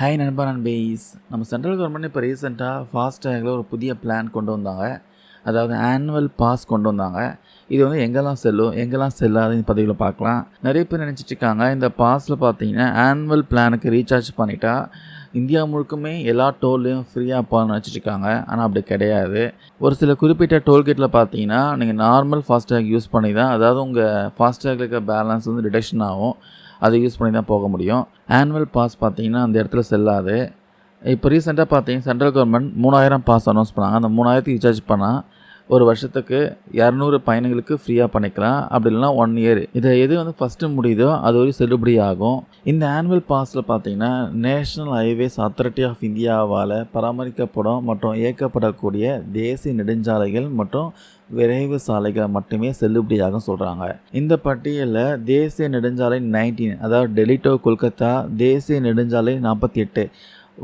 Hi நண்பா நண்பேஸ். நம்ம central government இப்போ ரீசெண்டாக ஃபாஸ்டேகில் ஒரு புதிய பிளான் கொண்டு வந்தாங்க. அதாவது ஆனுவல் பாஸ் கொண்டு வந்தாங்க. இது வந்து எங்கெல்லாம் செல்லும் எங்கெல்லாம் செல்லாதுன்னு பதிவில் பார்க்கலாம். நிறைய பேர் நினச்சிட்டு இருக்காங்க. இந்த பாஸில் பார்த்தீங்கன்னா ஆனுவல் பிளானுக்கு ரீசார்ஜ் பண்ணிட்டா இந்தியா முழுக்குமே எல்லா டோல்லையும் ஃப்ரீயாக போகணும்னு நினச்சிட்டு ஆனால் அப்படி கிடையாது. ஒரு சில குறிப்பிட்ட டோல்கேட்டில் பார்த்தீங்கன்னா நீங்கள் நார்மல் ஃபாஸ்டேக் யூஸ் பண்ணி தான் அதாவது உங்கள் ஃபாஸ்டேக்கில் இருக்க பேலன்ஸ் வந்து ரிடக்ஷன் ஆகும். அதை யூஸ் பண்ணி தான் போக முடியும். ஆனுவல் பாஸ் பார்த்தீங்கன்னா அந்த இடத்துல செல்லாது. இப்போ ரீசெண்டாக பார்த்தீங்கன்னா சென்ட்ரல் கவர்மெண்ட் மூணாயிரம் பாஸ் அனௌன்ஸ் பண்ணாங்க. அந்த மூணாயிரத்துக்கு ரீசார்ஜ் பண்ணால் ஒரு வருஷத்துக்கு இரநூறு பயணிகளுக்கு ஃப்ரீயாக பண்ணிக்கலாம். அப்படி இல்லைனா ஒன் இயர் இதை எது வந்து ஃபஸ்ட்டு முடியுதோ அது ஒரு செல்லுபடி ஆகும். இந்த ஆனுவல் பாஸில் பார்த்தீங்கன்னா நேஷனல் ஹைவேஸ் அத்தாரிட்டி ஆஃப் இந்தியாவால் பராமரிக்கப்படும் மற்றும் இயக்கப்படக்கூடிய தேசிய நெடுஞ்சாலைகள் மற்றும் விரைவு சாலைகளை மட்டுமே செல்லுபடியாகும் சொல்கிறாங்க இந்த பட்டியலில் தேசிய நெடுஞ்சாலை நைன்டீன் அதாவது டெலிட்டோ கொல்கத்தா தேசிய நெடுஞ்சாலை நாற்பத்தி எட்டு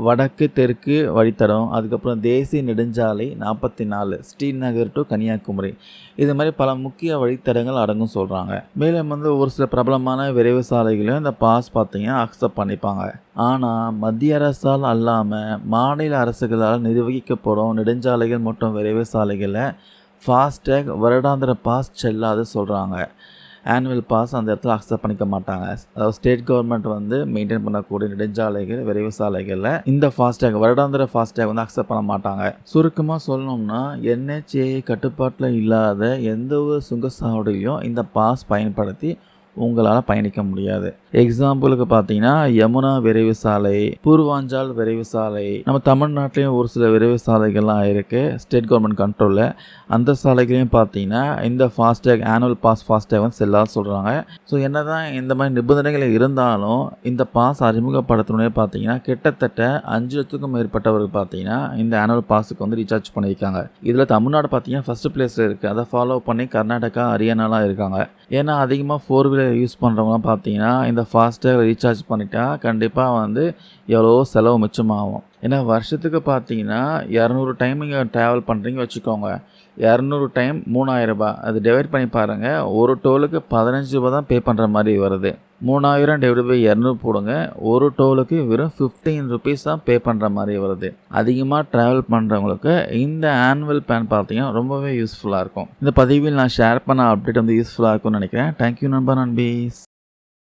வடக்கு தெற்கு வழித்தடம் அதுக்கப்புறம் தேசிய நெடுஞ்சாலை நாற்பத்தி நாலு ஸ்ரீநகர் டு கன்னியாகுமரி. இது மாதிரி பல முக்கிய வழித்தடங்கள் அடங்கும் சொல்கிறாங்க மேலும் வந்து ஒரு சில பிரபலமான விரைவு சாலைகளையும் இந்த பாஸ் பார்த்தீங்கன்னா அக்செப்ட் பண்ணிப்பாங்க. ஆனால் மத்திய அரசால் அல்லாமல் மாநில அரசுகளால் நிர்வகிக்கப்படும் நெடுஞ்சாலைகள் மற்றும் விரைவு சாலைகளை ஃபாஸ்டேக் வருடாந்திர பாஸ் செல்லாது சொல்கிறாங்க ஆனுவல் பாஸ் அந்த இடத்துல அக்செப்ட் பண்ணிக்க மாட்டாங்க. அதாவது ஸ்டேட் கவர்மெண்ட் வந்து மெயின்டைன் பண்ணக்கூடிய நெடுஞ்சாலைகள் விரைவு சாலைகளில் இந்த ஃபாஸ்டேக் வருடாந்திர ஃபாஸ்டேக் வந்து அக்செப்ட் பண்ண மாட்டாங்க. சுருக்கமாக சொல்லணும்னா என்ஹெச்ஏ கட்டுப்பாட்டில் இல்லாத எந்த ஒரு சுங்கசாவடியிலையும் இந்த பாஸ் பயன்படுத்தி உங்களால் பயணிக்க முடியாது. எக்ஸாம்பிளுக்கு பார்த்தீங்கன்னா யமுனா விரைவு சாலை பூர்வாஞ்சால் விரைவு சாலை. நம்ம தமிழ்நாட்டிலையும் ஒரு சில விரைவு சாலைகள்லாம் இருக்குது ஸ்டேட் கவர்மெண்ட் கண்ட்ரோலில் அந்த சாலைகளையும் பார்த்தீங்கன்னா இந்த ஃபாஸ்டேக் ஆனுவல் பாஸ் ஃபாஸ்டேக் வந்து செல்லாத சொல்கிறாங்க ஸோ என்ன தான் இந்த மாதிரி நிபந்தனைகள் இருந்தாலும் இந்த பாஸ் அறிமுகப்படுத்தினே பார்த்தீங்கன்னா கிட்டத்தட்ட அஞ்சு லட்சத்துக்கும் மேற்பட்டவர்கள் பார்த்தீங்கன்னா இந்த ஆனுவல் பாஸுக்கு வந்து ரீசார்ஜ் பண்ணியிருக்காங்க. இதில் தமிழ்நாடு பார்த்தீங்கன்னா ஃபஸ்ட் பிளேஸில் இருக்குது அதை ஃபாலோ பண்ணி கர்நாடகா ஹரியானாலாம் இருக்காங்க. ஏன்னா அதிகமாக ஃபோர் வீலர் யூஸ் பண்ணுறவங்களாம் பார்த்தீங்கன்னா இந்த ஃபாஸ்டேக் ரீசார்ஜ் பண்ணிட்டா கண்டிப்பாக வந்து எவ்வளோ செலவு மிச்சமாகும். ஏன்னா வருஷத்துக்கு பார்த்தீங்கன்னா இரநூறு டைம் நீங்கள் ட்ராவல் பண்ணுறீங்க வச்சுக்கோங்க. இரநூறு டைம் மூணாயிரரூபா அது டிவைட் பண்ணி பாருங்கள் ஒரு டோலுக்கு பதினஞ்சு ரூபா தான் பே பண்ணுற மாதிரி வருது. மூணாயிரம் டிவைட் பை இரநூறு போடுங்க. ஒரு டோலுக்கு வெறும் ஃபிஃப்டீன் ருபீஸ் தான் பே பண்ணுற மாதிரி வருது. அதிகமாக ட்ராவல் பண்ணுறவங்களுக்கு இந்த ஆனுவல் பிளான் பார்த்தீங்கன்னா ரொம்பவே யூஸ்ஃபுல்லாக இருக்கும். இந்த பதிவில் நான் ஷேர் பண்ண அப்டேட் வந்து யூஸ்ஃபுல்லாக இருக்கும்னு நினைக்கிறேன். தேங்க்யூ நண்பா நண்பீஸ்.